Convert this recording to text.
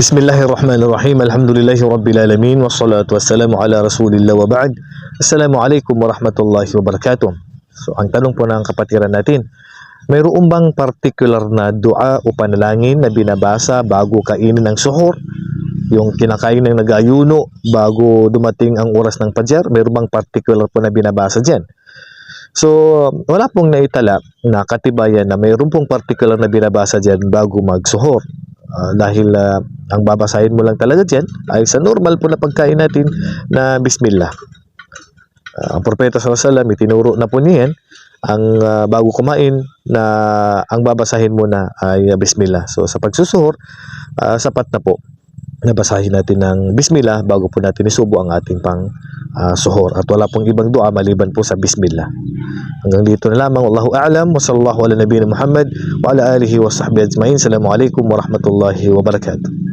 Bismillahirrahmanirrahim. Alhamdulillahi Rabbil Alamin. Wassalatu wassalamu ala Rasulillah wa ba'd. Assalamualaikum warahmatullahi wabarakatuh. So, ang tanong po ng kapatiran natin, mayroon bang particular na dua o panalangin na binabasa bago kainin ng suhor? Yung kinakain ng nag-ayuno bago dumating ang oras ng pajar? Mayroon bang particular po na binabasa dyan? So, wala pong naitala na katibayan na mayroon pong particular na binabasa dyan bago magsuhor. Ah, dahil ah, ang babasahin mo lang talaga dyan ay sa normal po na pagkain natin na bismillah. Ah, ang propeta sallallahu alaihi itinuro na po niyan ang ah, bago kumain na ang babasahin mo na ay ah, bismillah. So sa pagsusuhor, ah, sapat na po na basahin natin ng bismillah bago po natin isubo ang ating pang ah, suhor. At wala pong ibang dua maliban po sa bismillah. Hanggang dito na lamang. Wallahu a'lam. Wa sallallahu ala nabiyina Muhammad wa ala alihi wa sahbihi ajma'in. Assalamualaikum warahmatullahi wabarakatuh.